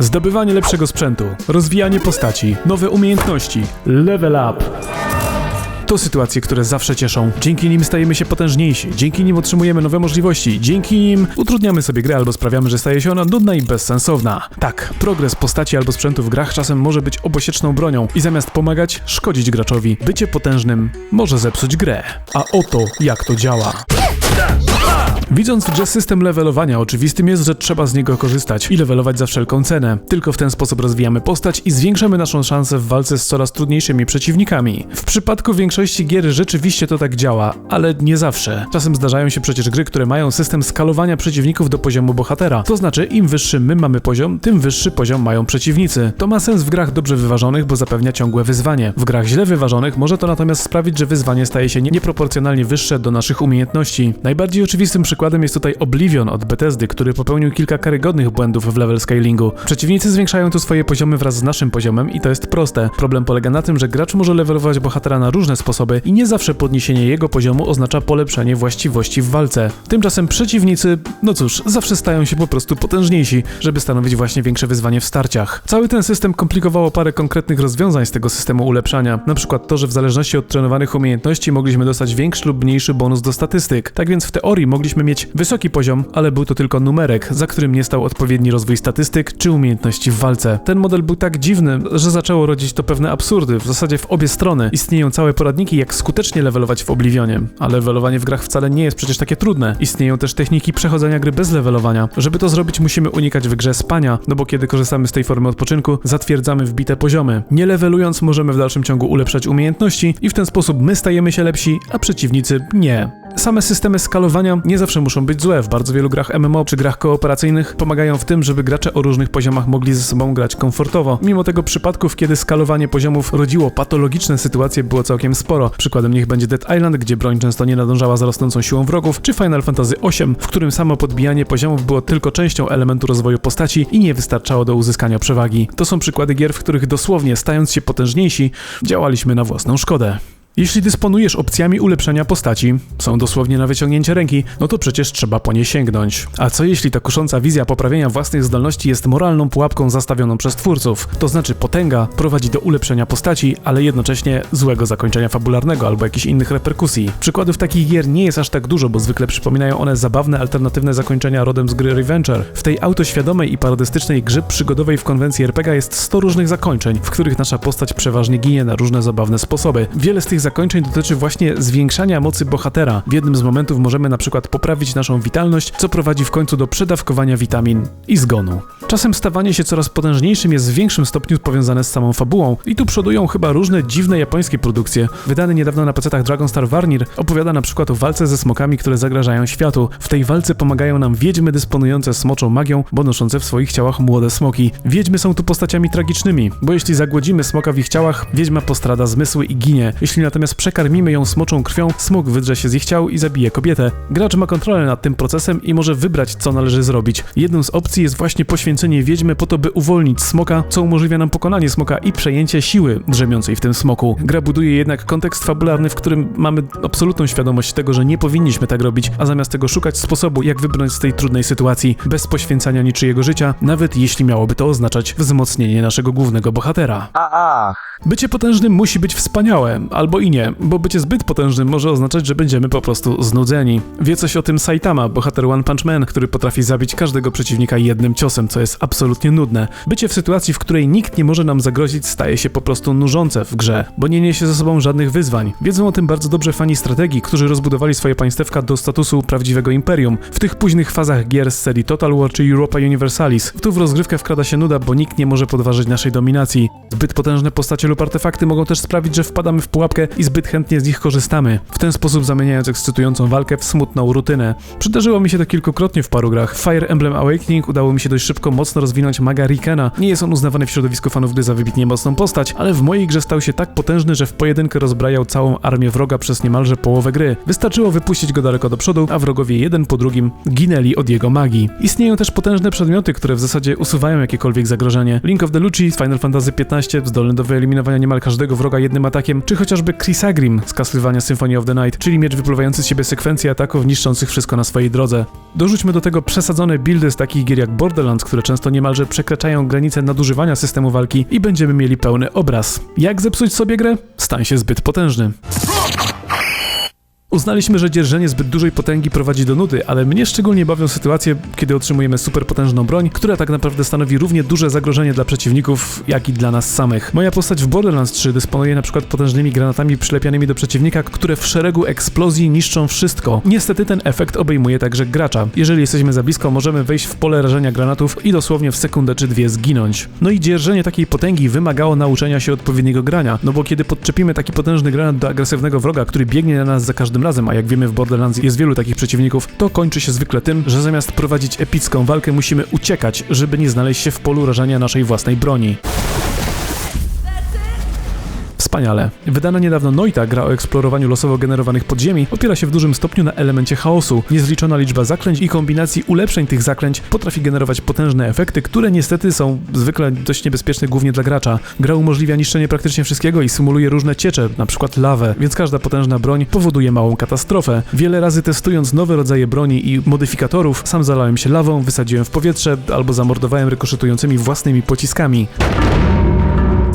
Zdobywanie lepszego sprzętu, rozwijanie postaci, nowe umiejętności, level up. To sytuacje, które zawsze cieszą. Dzięki nim stajemy się potężniejsi, dzięki nim otrzymujemy nowe możliwości, dzięki nim utrudniamy sobie grę albo sprawiamy, że staje się ona nudna i bezsensowna. Tak, progres postaci albo sprzętu w grach czasem może być obosieczną bronią i zamiast pomagać, szkodzić graczowi. Bycie potężnym może zepsuć grę. A oto jak to działa. Widząc grze system levelowania, oczywistym jest, że trzeba z niego korzystać i levelować za wszelką cenę. Tylko w ten sposób rozwijamy postać i zwiększamy naszą szansę w walce z coraz trudniejszymi przeciwnikami. W przypadku większości gier rzeczywiście to tak działa, ale nie zawsze. Czasem zdarzają się przecież gry, które mają system skalowania przeciwników do poziomu bohatera. To znaczy, im wyższy my mamy poziom, tym wyższy poziom mają przeciwnicy. To ma sens w grach dobrze wyważonych, bo zapewnia ciągłe wyzwanie. W grach źle wyważonych może to natomiast sprawić, że wyzwanie staje się nie- nieproporcjonalnie wyższe do naszych umiejętności. Najbardziej oczywistym przykładem jest tutaj Oblivion od Bethesdy, który popełnił kilka karygodnych błędów w level scalingu. Przeciwnicy zwiększają tu swoje poziomy wraz z naszym poziomem i to jest proste. Problem polega na tym, że gracz może levelować bohatera na różne sposoby i nie zawsze podniesienie jego poziomu oznacza polepszenie właściwości w walce. Tymczasem przeciwnicy, no cóż, zawsze stają się po prostu potężniejsi, żeby stanowić właśnie większe wyzwanie w starciach. Cały ten system komplikowało parę konkretnych rozwiązań z tego systemu ulepszania. Na przykład to, że w zależności od trenowanych umiejętności mogliśmy dostać większy lub mniejszy bonus do statystyk. Tak więc w teorii mogliśmy mieć wysoki poziom, ale był to tylko numerek, za którym nie stał odpowiedni rozwój statystyk czy umiejętności w walce. Ten model był tak dziwny, że zaczęło rodzić to pewne absurdy, w zasadzie w obie strony. Istnieją całe poradniki, jak skutecznie levelować w Oblivionie, ale levelowanie w grach wcale nie jest przecież takie trudne. Istnieją też techniki przechodzenia gry bez levelowania. Żeby to zrobić, musimy unikać w grze spania, no bo kiedy korzystamy z tej formy odpoczynku, zatwierdzamy wbite poziomy. Nie levelując, możemy w dalszym ciągu ulepszać umiejętności i w ten sposób my stajemy się lepsi, a przeciwnicy nie. Same systemy skalowania nie zawsze muszą być złe. W bardzo wielu grach MMO czy grach kooperacyjnych pomagają w tym, żeby gracze o różnych poziomach mogli ze sobą grać komfortowo. Mimo tego przypadków, kiedy skalowanie poziomów rodziło patologiczne sytuacje, było całkiem sporo. Przykładem niech będzie Dead Island, gdzie broń często nie nadążała za rosnącą siłą wrogów, czy Final Fantasy VIII, w którym samo podbijanie poziomów było tylko częścią elementu rozwoju postaci i nie wystarczało do uzyskania przewagi. To są przykłady gier, w których dosłownie stając się potężniejsi, działaliśmy na własną szkodę. Jeśli dysponujesz opcjami ulepszenia postaci, są dosłownie na wyciągnięcie ręki, no to przecież trzeba po nie sięgnąć. A co jeśli ta kusząca wizja poprawienia własnych zdolności jest moralną pułapką zastawioną przez twórców? To znaczy potęga prowadzi do ulepszenia postaci, ale jednocześnie złego zakończenia fabularnego albo jakichś innych reperkusji. Przykładów takich gier nie jest aż tak dużo, bo zwykle przypominają one zabawne alternatywne zakończenia rodem z gry Revenger. W tej autoświadomej i parodystycznej grze przygodowej w konwencji RPG jest 100 różnych zakończeń, w których nasza postać przeważnie ginie na różne zabawne sposoby. Wiele z tych zakończeń dotyczy właśnie zwiększania mocy bohatera. W jednym z momentów możemy na przykład poprawić naszą witalność, co prowadzi w końcu do przedawkowania witamin i zgonu. Czasem stawanie się coraz potężniejszym jest w większym stopniu powiązane z samą fabułą i tu przodują chyba różne dziwne japońskie produkcje. Wydany niedawno na PC-tach Dragonstar Varnir opowiada na przykład o walce ze smokami, które zagrażają światu. W tej walce pomagają nam wiedźmy dysponujące smoczą magią, bo noszące w swoich ciałach młode smoki. Wiedźmy są tu postaciami tragicznymi, bo jeśli zagłodzimy smoka w ich ciałach, wiedźma postrada zmysły i ginie. Jeśli natomiast przekarmimy ją smoczą krwią, smok wydrze się z ich ciał i zabije kobietę. Gracz ma kontrolę nad tym procesem i może wybrać, co należy zrobić. Jedną z opcji jest właśnie poświęcenie wiedźmy po to, by uwolnić smoka, co umożliwia nam pokonanie smoka i przejęcie siły drzemiącej w tym smoku. Gra buduje jednak kontekst fabularny, w którym mamy absolutną świadomość tego, że nie powinniśmy tak robić, a zamiast tego szukać sposobu, jak wybrnąć z tej trudnej sytuacji, bez poświęcania niczyjego życia, nawet jeśli miałoby to oznaczać wzmocnienie naszego głównego bohatera. Ach. Bycie potężnym musi być wspaniałe, albo i nie, bo bycie zbyt potężnym może oznaczać, że będziemy po prostu znudzeni. Wie coś o tym Saitama, bohater One Punch Man, który potrafi zabić każdego przeciwnika jednym ciosem, co jest absolutnie nudne. Bycie w sytuacji, w której nikt nie może nam zagrozić, staje się po prostu nużące w grze, bo nie niesie ze sobą żadnych wyzwań. Wiedzą o tym bardzo dobrze fani strategii, którzy rozbudowali swoje państewka do statusu prawdziwego imperium. W tych późnych fazach gier z serii Total War czy Europa Universalis, tu w rozgrywkę wkrada się nuda, bo nikt nie może podważyć naszej dominacji. Zbyt potężne postacie lub artefakty mogą też sprawić, że wpadamy w pułapkę i zbyt chętnie z nich korzystamy, w ten sposób zamieniając ekscytującą walkę w smutną rutynę. Przydarzyło mi się to kilkukrotnie w paru grach. Fire Emblem Awakening udało mi się dość szybko mocno rozwinąć maga Rikena. Nie jest on uznawany w środowisku fanów gry za wybitnie mocną postać, ale w mojej grze stał się tak potężny, że w pojedynkę rozbrajał całą armię wroga przez niemalże połowę gry. Wystarczyło wypuścić go daleko do przodu, a wrogowie jeden po drugim ginęli od jego magii. Istnieją też potężne przedmioty, które w zasadzie usuwają jakiekolwiek zagrożenie. Link of the Lucci z Final Fantasy XV, zdolny do wyeliminowania niemal każdego wroga jednym atakiem, czy chociażby Crisagrim z Castlevania Symphony of the Night, czyli miecz wypływający z siebie sekwencję ataków niszczących wszystko na swojej drodze. Dorzućmy do tego przesadzone buildy z takich gier jak Borderlands, które często niemalże przekraczają granice nadużywania systemu walki i będziemy mieli pełny obraz. Jak zepsuć sobie grę? Stań się zbyt potężny. Uznaliśmy, że dzierżenie zbyt dużej potęgi prowadzi do nudy, ale mnie szczególnie bawią sytuacje, kiedy otrzymujemy superpotężną broń, która tak naprawdę stanowi równie duże zagrożenie dla przeciwników, jak i dla nas samych. Moja postać w Borderlands 3 dysponuje na przykład potężnymi granatami przylepianymi do przeciwnika, które w szeregu eksplozji niszczą wszystko. Niestety ten efekt obejmuje także gracza. Jeżeli jesteśmy za blisko, możemy wejść w pole rażenia granatów i dosłownie w sekundę czy dwie zginąć. No i dzierżenie takiej potęgi wymagało nauczenia się odpowiedniego grania, no bo kiedy podczepimy taki potężny granat do agresywnego wroga, który biegnie na nas za każdym razem, a jak wiemy w Borderlands jest wielu takich przeciwników, to kończy się zwykle tym, że zamiast prowadzić epicką walkę musimy uciekać, żeby nie znaleźć się w polu rażenia naszej własnej broni. Wspaniale. Wydana niedawno Noita, gra o eksplorowaniu losowo generowanych podziemi, opiera się w dużym stopniu na elemencie chaosu. Niezliczona liczba zaklęć i kombinacji ulepszeń tych zaklęć potrafi generować potężne efekty, które niestety są zwykle dość niebezpieczne głównie dla gracza. Gra umożliwia niszczenie praktycznie wszystkiego i symuluje różne ciecze, np. lawę, więc każda potężna broń powoduje małą katastrofę. Wiele razy testując nowe rodzaje broni i modyfikatorów, sam zalałem się lawą, wysadziłem w powietrze albo zamordowałem rykoszetującymi własnymi pociskami.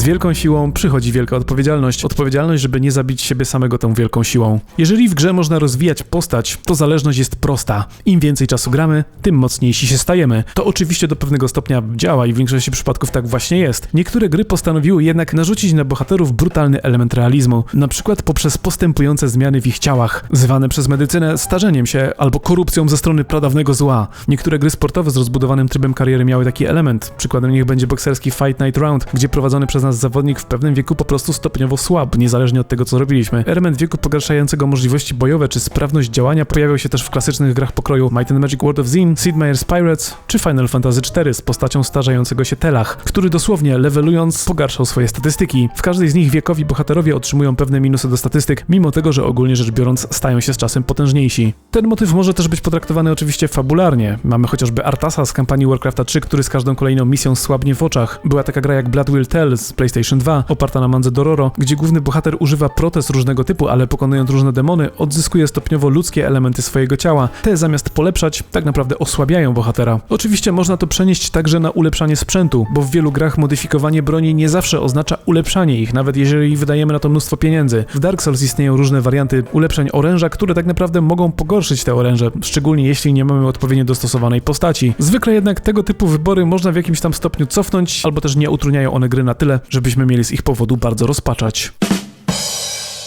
Z wielką siłą przychodzi wielka odpowiedzialność. Odpowiedzialność, żeby nie zabić siebie samego tą wielką siłą. Jeżeli w grze można rozwijać postać, to zależność jest prosta. Im więcej czasu gramy, tym mocniejsi się stajemy. To oczywiście do pewnego stopnia działa i w większości przypadków tak właśnie jest. Niektóre gry postanowiły jednak narzucić na bohaterów brutalny element realizmu, na przykład poprzez postępujące zmiany w ich ciałach, zwane przez medycynę starzeniem się albo korupcją ze strony pradawnego zła. Niektóre gry sportowe z rozbudowanym trybem kariery miały taki element. Przykładem niech będzie bokserski Fight Night Round, gdzie prowadzony przez nas zawodnik w pewnym wieku po prostu stopniowo słab, niezależnie od tego, co robiliśmy. Element wieku pogarszającego możliwości bojowe czy sprawność działania pojawiał się też w klasycznych grach pokroju Might and Magic World of Zin, Sid Meier's Pirates czy Final Fantasy IV z postacią starzejącego się Telach, który dosłownie levelując pogarszał swoje statystyki. W każdej z nich wiekowi bohaterowie otrzymują pewne minusy do statystyk, mimo tego, że ogólnie rzecz biorąc stają się z czasem potężniejsi. Ten motyw może też być potraktowany oczywiście fabularnie. Mamy chociażby Artasa z kampanii Warcrafta 3, który z każdą kolejną misją słabnie w oczach. Była taka gra jak Blood Will Tell z PlayStation 2, oparta na mandze Dororo, gdzie główny bohater używa protez różnego typu, ale pokonując różne demony, odzyskuje stopniowo ludzkie elementy swojego ciała. Te zamiast polepszać, tak naprawdę osłabiają bohatera. Oczywiście można to przenieść także na ulepszanie sprzętu, bo w wielu grach modyfikowanie broni nie zawsze oznacza ulepszanie ich, nawet jeżeli wydajemy na to mnóstwo pieniędzy. W Dark Souls istnieją różne warianty ulepszeń oręża, które tak naprawdę mogą pogorszyć te oręże, szczególnie jeśli nie mamy odpowiednio dostosowanej postaci. Zwykle jednak tego typu wybory można w jakimś tam stopniu cofnąć, albo też nie utrudniają one gry na tyle, żebyśmy mieli z ich powodu bardzo rozpaczać.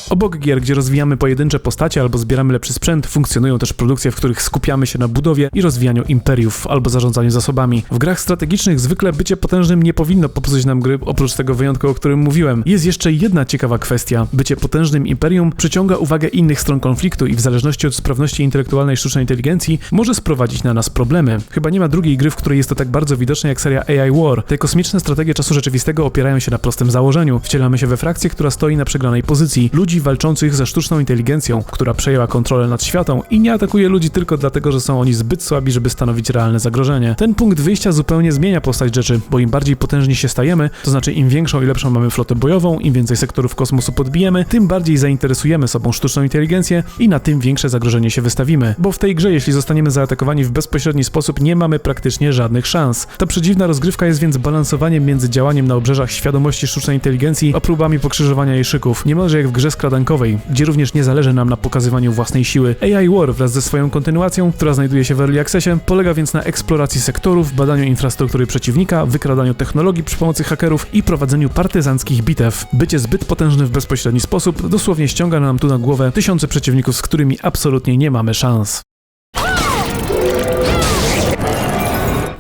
Obok gier, gdzie rozwijamy pojedyncze postacie albo zbieramy lepszy sprzęt, funkcjonują też produkcje, w których skupiamy się na budowie i rozwijaniu imperiów albo zarządzaniu zasobami. W grach strategicznych zwykle bycie potężnym nie powinno popsuć nam gry, oprócz tego wyjątku, o którym mówiłem. Jest jeszcze jedna ciekawa kwestia. Bycie potężnym imperium przyciąga uwagę innych stron konfliktu i w zależności od sprawności intelektualnej sztucznej inteligencji może sprowadzić na nas problemy. Chyba nie ma drugiej gry, w której jest to tak bardzo widoczne jak seria AI War. Te kosmiczne strategie czasu rzeczywistego opierają się na prostym założeniu. Wcielamy się we frakcję, która stoi na przegranej pozycji. Ludzi walczących ze sztuczną inteligencją, która przejęła kontrolę nad światą i nie atakuje ludzi tylko dlatego, że są oni zbyt słabi, żeby stanowić realne zagrożenie. Ten punkt wyjścia zupełnie zmienia postać rzeczy, bo im bardziej potężni się stajemy, to znaczy im większą i lepszą mamy flotę bojową, im więcej sektorów kosmosu podbijemy, tym bardziej zainteresujemy sobą sztuczną inteligencję i na tym większe zagrożenie się wystawimy. Bo w tej grze, jeśli zostaniemy zaatakowani w bezpośredni sposób, nie mamy praktycznie żadnych szans. Ta przedziwna rozgrywka jest więc balansowaniem między działaniem na obrzeżach świadomości sztucznej inteligencji, a próbami pokrzyżowania jej szyków. Niemalże jak w grze skradankowej, gdzie również nie zależy nam na pokazywaniu własnej siły. AI War wraz ze swoją kontynuacją, która znajduje się w Early Accessie, polega więc na eksploracji sektorów, badaniu infrastruktury przeciwnika, wykradaniu technologii przy pomocy hakerów i prowadzeniu partyzanckich bitew. Bycie zbyt potężny w bezpośredni sposób dosłownie ściąga nam tu na głowę tysiące przeciwników, z którymi absolutnie nie mamy szans.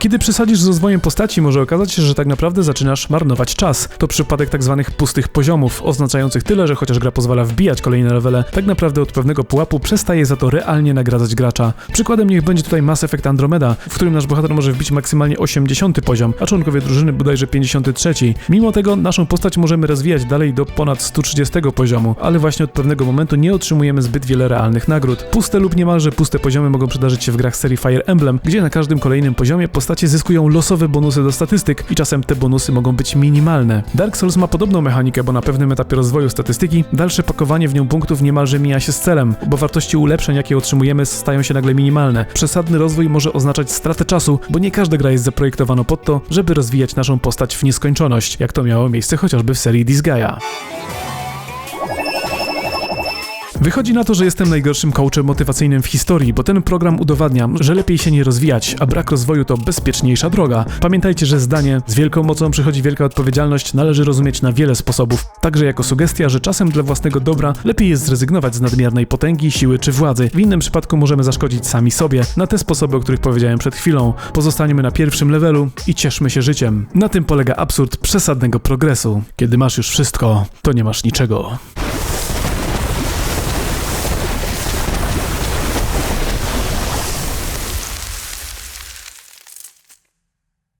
Kiedy przesadzisz z rozwojem postaci, może okazać się, że tak naprawdę zaczynasz marnować czas. To przypadek tak zwanych pustych poziomów, oznaczających tyle, że chociaż gra pozwala wbijać kolejne levele, tak naprawdę od pewnego pułapu przestaje za to realnie nagradzać gracza. Przykładem niech będzie tutaj Mass Effect Andromeda, w którym nasz bohater może wbić maksymalnie 80 poziom, a członkowie drużyny bodajże 53. Mimo tego naszą postać możemy rozwijać dalej do ponad 130 poziomu, ale właśnie od pewnego momentu nie otrzymujemy zbyt wiele realnych nagród. Puste lub niemalże puste poziomy mogą przydarzyć się w grach serii Fire Emblem, gdzie na każdym kolejnym poziomie postać postacie zyskują losowe bonusy do statystyk i czasem te bonusy mogą być minimalne. Dark Souls ma podobną mechanikę, bo na pewnym etapie rozwoju statystyki dalsze pakowanie w nią punktów niemalże mija się z celem, bo wartości ulepszeń, jakie otrzymujemy, stają się nagle minimalne. Przesadny rozwój może oznaczać stratę czasu, bo nie każda gra jest zaprojektowana pod to, żeby rozwijać naszą postać w nieskończoność, jak to miało miejsce chociażby w serii Disgaea. Wychodzi na to, że jestem najgorszym coachem motywacyjnym w historii, bo ten program udowadnia, że lepiej się nie rozwijać, a brak rozwoju to bezpieczniejsza droga. Pamiętajcie, że zdanie z wielką mocą przychodzi wielka odpowiedzialność należy rozumieć na wiele sposobów, także jako sugestia, że czasem dla własnego dobra lepiej jest zrezygnować z nadmiernej potęgi, siły czy władzy. W innym przypadku możemy zaszkodzić sami sobie, na te sposoby, o których powiedziałem przed chwilą. Pozostaniemy na pierwszym levelu i cieszmy się życiem. Na tym polega absurd przesadnego progresu. Kiedy masz już wszystko, to nie masz niczego.